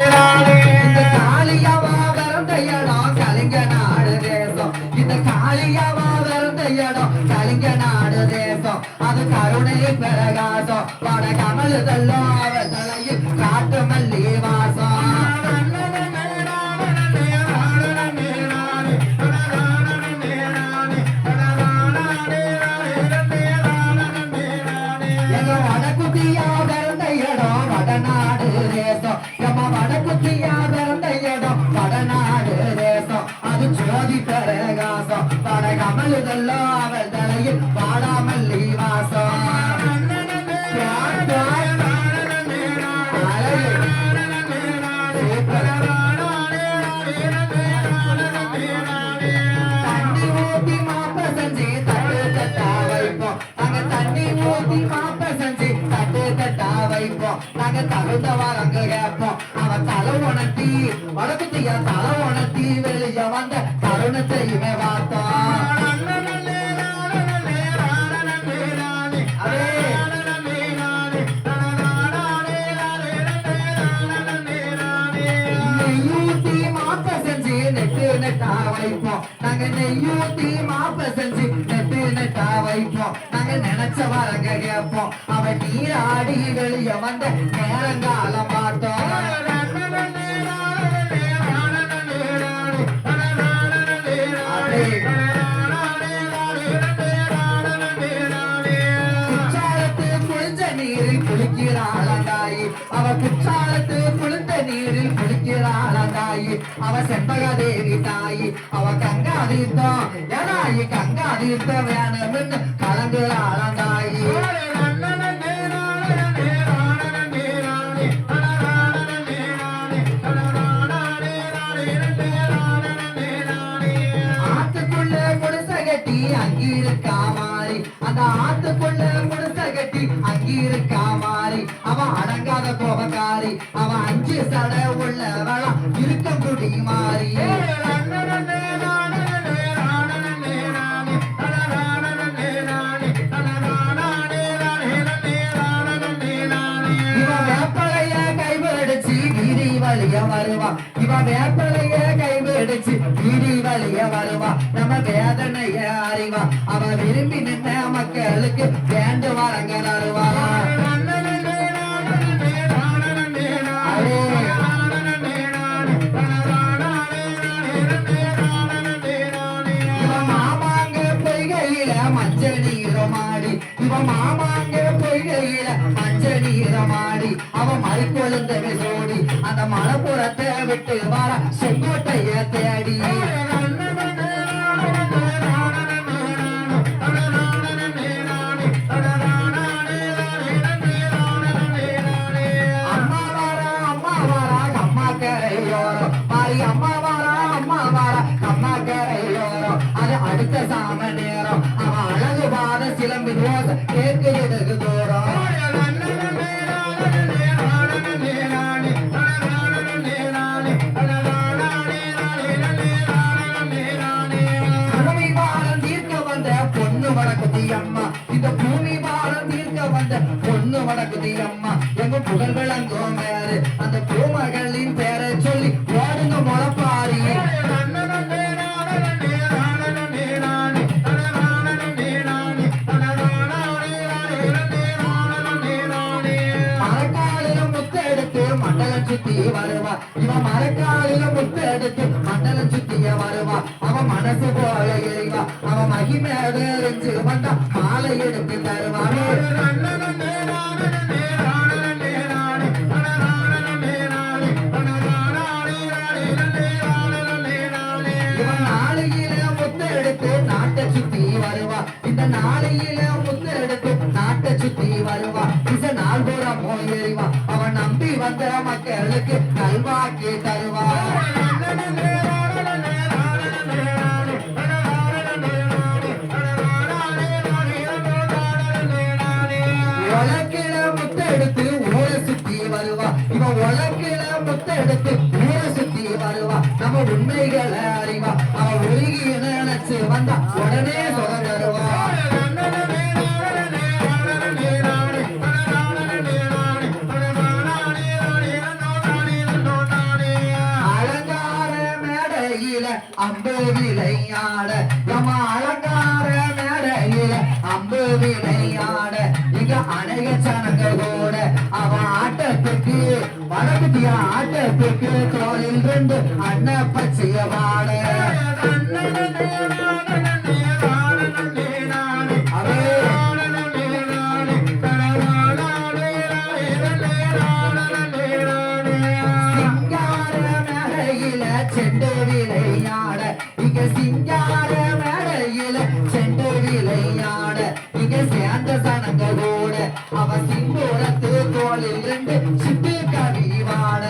இந்த காளியவா பிறந்த இடம் அவ தலையில் காட்டு மல்லி வாசம் பிறந்த இடம் வடநாடு தேசம். அது ஜோதி பிரகாசம் வட கமலுதல்லோ அவள் தலையில் வாடாமல்லி வாசம். தண்ணி வைப்போம். நாங்க தகுந்த வரங்க கேட்போம். அவன் தலை உணர்த்தி வடக்குத்திய தலை உணர்த்தி வெளிய வந்த தருணத்தையுமே பார்த்தோம். செஞ்சு நெட்டு நெட்டா வைப்போம். நாங்க நெய்யூத்தி மாப்ப செஞ்சு நெட்டு நெட்டா வைப்போம் நாங்க நினைச்ச வரங்க கேட்போம் அவன் நீராடி வெளிய வந்த நேரங்காலம் பார்த்தோம் நீரில் குளிக்கிறாளந்தாயி அவ குற்றாலத்து குளிர்ந்த நீரில் குளிக்கிறாள் அவ செண்பகதேவி தாயி அவ கங்கா தீர்த்தம் ஏனாயி கங்கா தீர்த்தம் வேணும்னு கட்டி அங்கிருக்கா மாறி. அந்த ஆத்துக்குள்ள முடிச கட்டி அங்கிருக்கா மாறி. அவன் அடங்காத கோபக்காரி அவன் அஞ்சு சட உள்ளவளா இருக்க குடி மாறி வழிய வருவா. இவ வேப்பலைய கைவிடுச்சு வீதி வழிய வருவா. நம்ம வேதனைய அறிவா. அவ விரும்பி நின்ன மக்களுக்கு வேண்டு வரங்க பொய்கையில மஞ்ச நீரமாடி இவன் மாமாங்க பொய்கையில மஞ்ச நீரமாடி அவன் மலை கொழுந்த சோடி. அந்த மலைப்புறத்தை விட்டு வர செங்கோட்டைய தேடி. அம்மா வாரா அம்மா வாரா அம்மா கரையோரம். மாறி அம்மா வந்த பொண்ணு வடக்குதி அம்மா. இந்த பூமி அம்மா. எங்க புகழ் விளங்கும் பேரு அந்த பூமகளின் பேர் வருவா. இவன் மரக்காலில முத்த எடுத்து மண்டலம் சுத்திய வருவா. அவன் மனசு போல எறிவா அவன் மகிமேட எரிஞ்சு வந்தா மாலை எடுத்து தருவானே நாட்டை சுத்தி வருவா. இந்த நாளையில முத்த எடுத்து நாட்டை சுத்தி வருவா. மக்களுக்கு நல்வாக்கி தருவா உலக்கில முத்த எடுத்து சுத்தி வருவா. இவன் உலக்கில முத்த எடுத்து சுத்தி வருவா. நம்ம உண்மைகளை அறிவா. அவன் உருகி நினைச்சு வந்தா உடனே சொல்ல அம்பு விளையாட நம்ம அலங்கார மேடையில அம்பு விளையாட இங்க அநேக சனங்க கூட. அவன் ஆட்டத்துக்கு வடக்குட்டிய ஆட்டத்துக்கு தோளில் ரெண்டு அண்ண பச்சைய வாட. செண்டு விளையாட இங்க சிங்கார மேடையில செண்டு விளையாட இங்க சேர்ந்த சனங்களோட அவ சிங்கூரத்து தோளில் ரெண்டு சிட்டு கவிவாட